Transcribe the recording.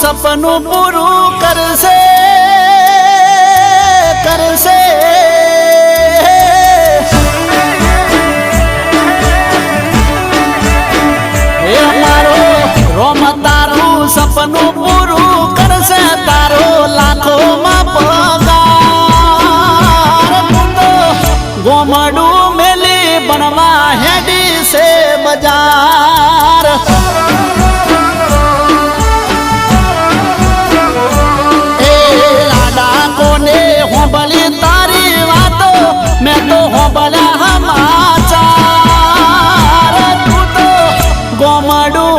સપનું પૂરું કરશે કરશે. એ મારો રોમ સપનું પૂરું કરશે, તારો લાખો માં પગાર. ગોમડું મેલી બનવા હેડી છે બજાર. બધા